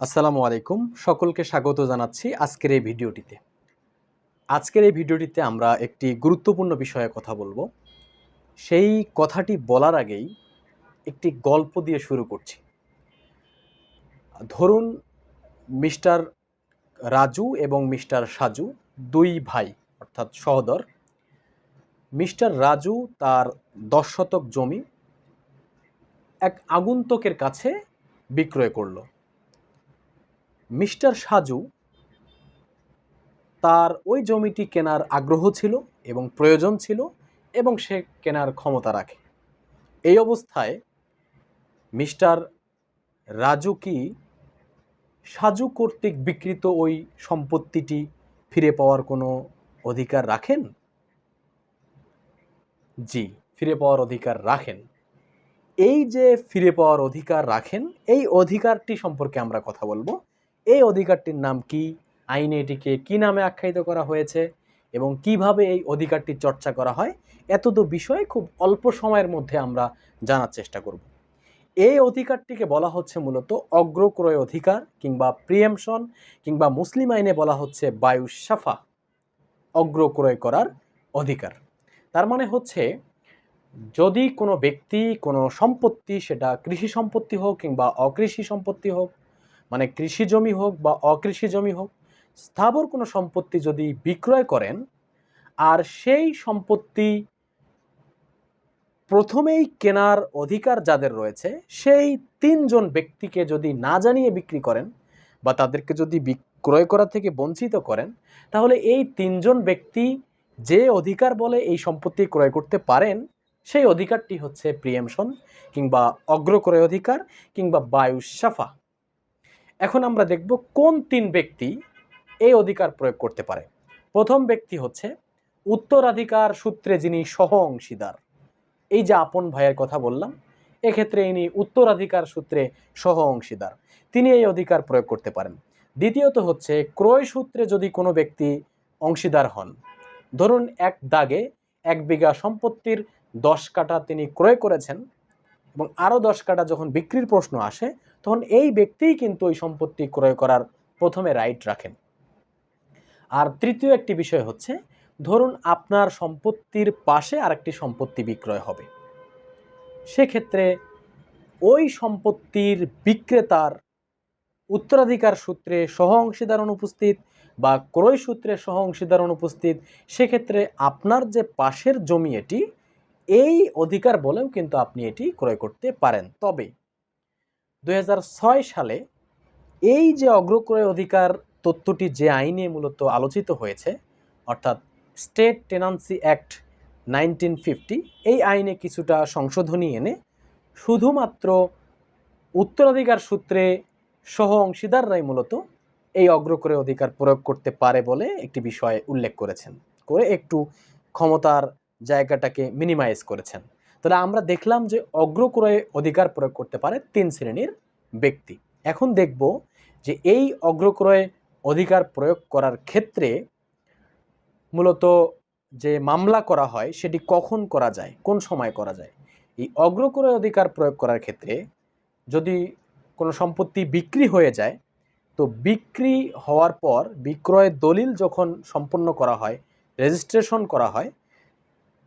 আসসালামু আলাইকুম। সকলকে স্বাগত জানাচ্ছি আজকের এই ভিডিওটিতে। আজকের এই ভিডিওটিতে আমরা একটি গুরুত্বপূর্ণ বিষয়ে কথা বলব। সেই কথাটি বলার আগেই একটি গল্প দিয়ে শুরু করছি। ধরুন মিস্টার রাজু এবং মিস্টার সাজু দুই ভাই, অর্থাৎ সহদর। মিস্টার রাজু তার দশ শতক জমি এক আগন্তুকের কাছে বিক্রয় করল। মিস্টার সাজু তার ওই জমিটি কেনার আগ্রহ ছিল এবং প্রয়োজন ছিল এবং সে কেনার ক্ষমতা রাখে। এই অবস্থায় মিস্টার রাজু কি সাজু কর্তৃক বিকৃত ওই সম্পত্তিটি ফিরে পাওয়ার কোনো অধিকার রাখেন? জি, ফিরে পাওয়ার অধিকার রাখেন। এই যে ফিরে পাওয়ার অধিকার রাখেন, এই অধিকারটি সম্পর্কে আমরা কথা বলব। এই অধিকারটির নাম কি? আইনে এটিকে কি নামে আখ্যায়িত করা হয়েছে? এবং কীভাবে এই অধিকারটি চর্চা করা হয়? এত এতদ বিষয়ে খুব অল্প সময়ের মধ্যে আমরা জানার চেষ্টা করব। এই অধিকারটিকে বলা হচ্ছে মূলত অগ্রক্রয় অধিকার কিংবা প্রিয়েমশন কিংবা মুসলিম আইনে বলা হচ্ছে বায়ু সাফা অগ্রক্রয় করার অধিকার। তার মানে হচ্ছে, যদি কোনো ব্যক্তি কোনো সম্পত্তি, সেটা কৃষি সম্পত্তি হোক কিংবা অকৃষি সম্পত্তি হোক মানে কৃষি জমি হোক বা অকৃষি জমি হোক, স্থাবর কোনো সম্পত্তি যদি বিক্রয় করেন, আর সেই সম্পত্তি প্রথমেই কেনার অধিকার যাদের রয়েছে, সেই তিনজন ব্যক্তিকে যদি না জানিয়ে বিক্রি করেন বা তাদেরকে যদি বিক্রয় করা থেকে বঞ্চিত করেন, তাহলে এই তিনজন ব্যক্তি যে অধিকার বলে এই সম্পত্তি ক্রয় করতে পারেন, সেই অধিকারটি হচ্ছে প্রিয়েমশন কিংবা অগ্রক্রয় অধিকার কিংবা বায়ু সাফা এখন আমরা দেখব কোন তিন ব্যক্তি এই অধিকার প্রয়োগ করতে পারে। প্রথম ব্যক্তি হচ্ছে উত্তরাধিকার সূত্রে যিনি সহ অংশীদার এই যে আপন ভাইয়ের কথা বললাম, এক্ষেত্রে ইনি উত্তরাধিকার সূত্রে সহ অংশীদার তিনি এই অধিকার প্রয়োগ করতে পারেন। দ্বিতীয়ত হচ্ছে ক্রয় সূত্রে যদি কোনো ব্যক্তি অংশীদার হন, ধরুন এক দাগে এক বিঘা সম্পত্তির দশ কাটা তিনি ক্রয় করেছেন এবং আরও দশ কাটা যখন বিক্রির প্রশ্ন আসে তখন এই ব্যক্তিই কিন্তু ওই সম্পত্তি ক্রয় করার প্রথমে রাইট রাখেন। আর তৃতীয় একটি বিষয় হচ্ছে, ধরুন আপনার সম্পত্তির পাশে আরেকটি সম্পত্তি বিক্রয় হবে। সেক্ষেত্রে ওই সম্পত্তির বিক্রেতার উত্তরাধিকার সূত্রে সহ অংশীদার অনুপস্থিত বা ক্রয় সূত্রে সহ অংশীদার অনুপস্থিত সেক্ষেত্রে আপনার যে পাশের জমি এটি, এই অধিকার বলেও কিন্তু আপনি এটি ক্রয় করতে পারেন। তবে দু হাজার ছয় সালে এই যে অগ্রক্রয় অধিকার তথ্যটি যে আইনে মূলত আলোচিত হয়েছে, অর্থাৎ state tenancy act nineteen fifty, এই আইনে কিছুটা সংশোধনী এনে শুধুমাত্র উত্তরাধিকার সূত্রে সহ অংশীদাররাই মূলত এই অগ্রক্রয় অধিকার প্রয়োগ করতে পারে বলে একটি বিষয় উল্লেখ করেছেন, করে একটু ক্ষমতার জায়গাটাকে মিনিমাইজ করেছেন। তাহলে আমরা দেখলাম যে অগ্রক্রয়ে অধিকার প্রয়োগ করতে পারে তিন শ্রেণির ব্যক্তি। এখন দেখব যে এই অগ্রক্রয়ে অধিকার প্রয়োগ করার ক্ষেত্রে মূলত যে মামলা করা হয়, সেটি কখন করা যায়? কোন সময় করা যায়? এই অগ্রক্রয় অধিকার প্রয়োগ করার ক্ষেত্রে যদি কোনো সম্পত্তি বিক্রি হয়ে যায়, তো বিক্রি হওয়ার পর বিক্রয়ের দলিল যখন সম্পন্ন করা হয় রেজিস্ট্রেশন করা হয়,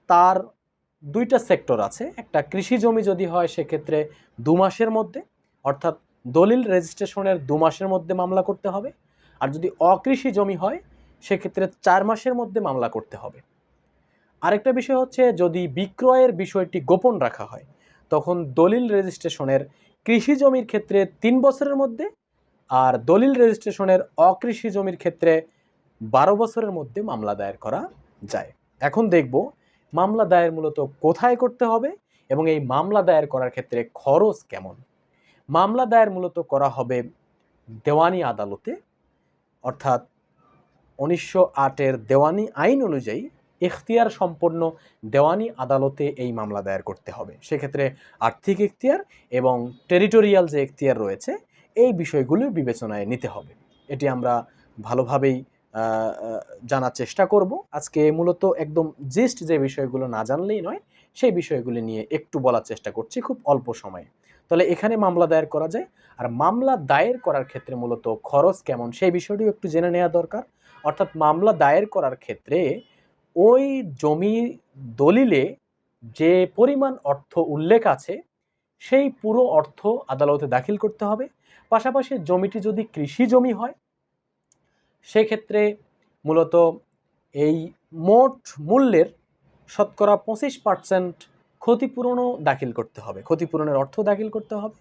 তার দুইটা সেক্টর আছে। একটা কৃষি জমি যদি হয়, সেক্ষেত্রে দু মাসের মধ্যে, অর্থাৎ দলিল রেজিস্ট্রেশনের দু মাসের মধ্যে মামলা করতে হবে। আর যদি অকৃষি জমি হয়, সেক্ষেত্রে চার মাসের মধ্যে মামলা করতে হবে। আরেকটা বিষয় হচ্ছে, যদি বিক্রয়ের বিষয়টি গোপন রাখা হয়, তখন দলিল রেজিস্ট্রেশনের কৃষি জমির ক্ষেত্রে তিন বছরের মধ্যে আর দলিল রেজিস্ট্রেশনের অকৃষি জমির ক্ষেত্রে বারো বছরের মধ্যে মামলা দায়ের করা যায়। এখন দেখব মামলা দায়ের মূলত কোথায় করতে হবে এবং এই মামলা দায়ের করার ক্ষেত্রে খরচ কেমন? মামলা দায়ের মূলত করা হবে দেওয়ানি আদালতে, অর্থাৎ উনিশশো আটের দেওয়ানি আইন অনুযায়ী এখতিয়ার সম্পন্ন দেওয়ানি আদালতে এই মামলা দায়ের করতে হবে। সেক্ষেত্রে আর্থিক এখতিয়ার এবং টেরিটোরিয়াল যে এখতিয়ার রয়েছে, এই বিষয়গুলো বিবেচনায় নিতে হবে। এটি আমরা ভালোভাবেই জানার চেষ্টা করব। আজকে মূলত একদম জিস্ট যে বিষয়গুলো না জানলেই নয়, সেই বিষয়গুলি নিয়ে একটু বলার চেষ্টা করছি খুব অল্প সময়ে। তাহলে এখানে মামলা দায়ের করা যায়। আর মামলা দায়ের করার ক্ষেত্রে মূলত খরচ কেমন সেই বিষয়টিও একটু জেনে নেওয়া দরকার। অর্থাৎ মামলা দায়ের করার ক্ষেত্রে ওই জমি দলিলে যে পরিমাণ অর্থ উল্লেখ আছে, সেই পুরো অর্থ আদালতে দাখিল করতে হবে। পাশাপাশি জমিটি যদি কৃষি জমি হয় সেক্ষেত্রে মূলত এই মোট মূল্যের শতকরা পঁচিশ পার্সেন্ট ক্ষতিপূরণও দাখিল করতে হবে। ক্ষতিপূরণের অর্থ দাখিল করতে হবে।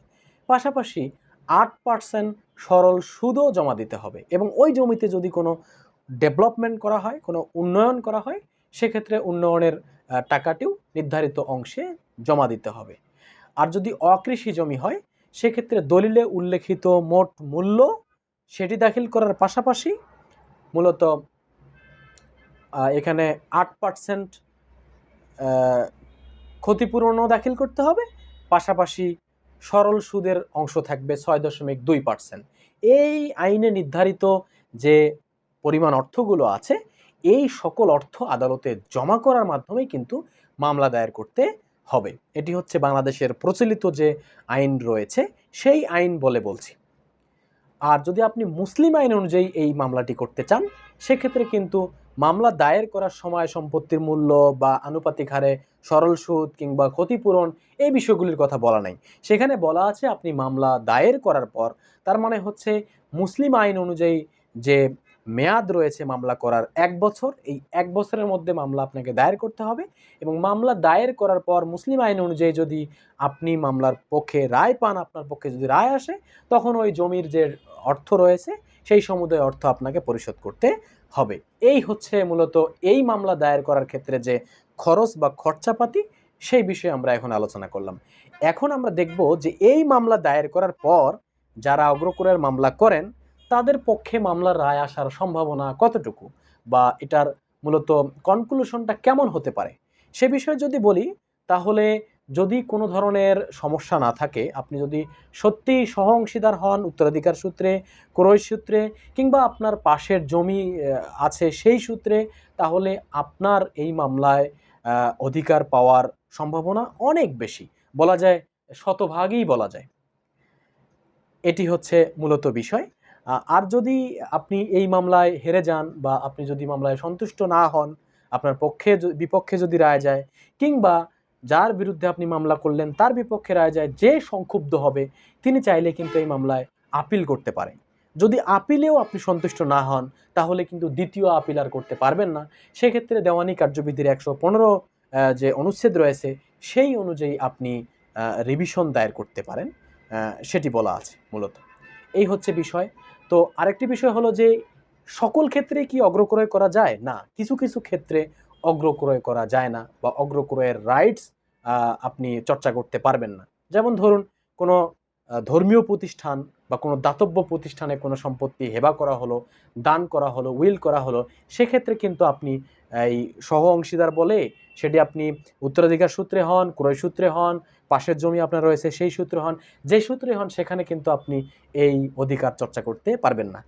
পাশাপাশি আট পার্সেন্ট সরল সুদও জমা দিতে হবে এবং ওই জমিতে যদি কোনো ডেভেলপমেন্ট করা হয়, কোনো উন্নয়ন করা হয়, সেক্ষেত্রে উন্নয়নের টাকাটিও নির্ধারিত অংশে জমা দিতে হবে। আর যদি অকৃষি জমি হয়, সেক্ষেত্রে দলিলে উল্লেখিত মোট মূল্য সেটি দাখিল করার পাশাপাশি মূলত এখানে আট পার্সেন্ট ক্ষতিপূরণও দাখিল করতে হবে। পাশাপাশি সরল সুদের অংশ থাকবে ছয় দশমিক দুই পার্সেন্ট। এই আইনে নির্ধারিত যে পরিমাণ অর্থগুলো আছে, এই সকল অর্থ আদালতে জমা করার মাধ্যমেই কিন্তু মামলা দায়ের করতে হবে। এটি হচ্ছে বাংলাদেশের প্রচলিত যে আইন রয়েছে, সেই আইন বলে বলছি। আর যদি আপনি মুসলিম আইন অনুযায়ী এই মামলাটি করতে চান, সেক্ষেত্রে কিন্তু মামলা দায়ের করার সময় সম্পত্তির মূল্য বা আনুপাতিক হারে সরল সুদ কিংবা ক্ষতিপূরণ এই বিষয়গুলির কথা বলা নাই। সেখানে বলা আছে আপনি মামলা দায়ের করার পর, তার মানে হচ্ছে মুসলিম আইন অনুযায়ী যে মেয়াদ রয়েছে মামলা করার এক বছর। এই এক বছরের মধ্যে মামলা আপনাকে দায়ের করতে হবে এবং মামলা দায়ের করার পর মুসলিম আইন অনুযায়ী যদি আপনি মামলার পক্ষে রায় পান, আপনার পক্ষে যদি রায় আসে, তখন ওই জমির যে অর্থ রয়েছে, সেই সমুদয় অর্থ আপনাকে পরিশোধ করতে হবে। এই হচ্ছে মূলত এই মামলা দায়ের করার ক্ষেত্রে যে খরচ বা খরচাপাতি, সেই বিষয়ে আমরা এখন আলোচনা করলাম। এখন আমরা দেখব যে এই মামলা দায়ের করার পর যারা অগ্রকুরের মামলা করেন তাদের পক্ষে মামলার রায় আসার সম্ভাবনা কতটুকু? বা এটার মূলত কনক্লুশনটা কেমন হতে পারে? সে বিষয়ে যদি বলি, তাহলে যদি কোনো ধরনের সমস্যা না থাকে, আপনি যদি সত্যি সহ অংশীদার হন উত্তরাধিকার সূত্রে, ক্রয় সূত্রে, কিংবা আপনার পাশের জমি আছে সেই সূত্রে, তাহলে আপনার এই মামলায় অধিকার পাওয়ার সম্ভাবনা অনেক বেশি। বলা যায়, শতভাগই বলা যায়। এটি হচ্ছে মূলত বিষয়। আর যদি আপনি এই মামলায় হেরে যান বা আপনি যদি মামলায় সন্তুষ্ট না হন, আপনার পক্ষে বিপক্ষে যদি রায় যায় কিংবা যার বিরুদ্ধে আপনি মামলা করলেন, তার বিপক্ষে রায় যায়, যে সংক্ষুব্ধ হবে, তিনি চাইলে কিন্তু এই মামলায় আপিল করতে পারেন। যদি আপিলেও আপনি সন্তুষ্ট না হন, তাহলে কিন্তু দ্বিতীয় আপিল আর করতে পারবেন না। সেক্ষেত্রে দেওয়ানি কার্যবিধির একশো পনেরো যে অনুচ্ছেদ রয়েছে, সেই অনুযায়ী আপনি রিভিশন দায়ের করতে পারেন। সেটি বলা আছে মূলত। এই হচ্ছে বিষয়। তো আরেকটি বিষয় হলো যে, সকল ক্ষেত্রে কি অগ্রক্রয় করা যায়? না, কিছু কিছু ক্ষেত্রে অগ্রক্রয় করা যায় না বা অগ্রক্রয়ের রাইটস আপনি চর্চা করতে পারবেন না। যেমন ধরুন, কোনো ধর্মীয় প্রতিষ্ঠান বা কোনো দাতব্য প্রতিষ্ঠানে কোনো সম্পত্তি হেবা করা হলো, দান করা হলো, উইল করা হলো, সেক্ষেত্রে কিন্তু আপনি এই সহ অংশীদার বলে সেটি আপনি উত্তরাধিকার সূত্রে হন, ক্রয় সূত্রে হন, পাশের জমি আপনার রয়েছে সেই সূত্রে হন, যে সূত্রে হন সেখানে কিন্তু আপনি এই অধিকার চর্চা করতে পারবেন না।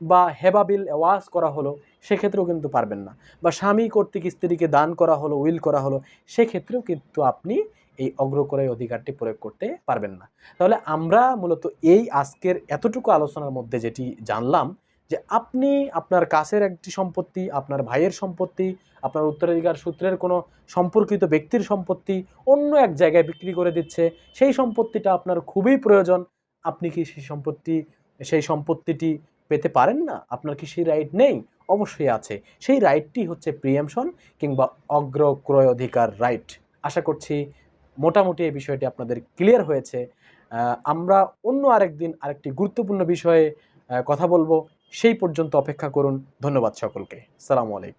বা হেবা বিল ওয়াজ করা হলো, সেক্ষেত্রেও কিন্তু পারবেন না। বা স্বামী কর্তৃক স্ত্রীকে দান করা হলো, উইল করা হলো, সেক্ষেত্রেও কিন্তু আপনি এই অগ্রক্রয় অধিকারটি প্রয়োগ করতে পারবেন না। তাহলে আমরা মূলত এই আজকের এতটুকু আলোচনার মধ্যে যেটি জানলাম যে আপনি আপনার কাছের একটি সম্পত্তি, আপনার ভাইয়ের সম্পত্তি, আপনার উত্তরাধিকার সূত্রের কোনো সম্পর্কিত ব্যক্তির সম্পত্তি অন্য এক জায়গায় বিক্রি করে দিচ্ছে, সেই সম্পত্তিটা আপনার খুবই প্রয়োজন। আপনি কি সেই সম্পত্তি, সেই সম্পত্তিটি পেতে পারেন না, আপনার কি সেই রাইট নেই? অবশ্যই আছে। সেই রাইটটি হচ্ছে প্রিয়েমশন কিংবা অগ্র ক্রয় অধিকার রাইট আশা করছি মোটামুটি এই বিষয়টি আপনাদের ক্লিয়ার হয়েছে। আমরা অন্য আরেকদিন আরেকটি গুরুত্বপূর্ণ বিষয়ে কথা বলব। সেই পর্যন্ত অপেক্ষা করুন। ধন্যবাদ সকলকে। সালামু আলাইকুম।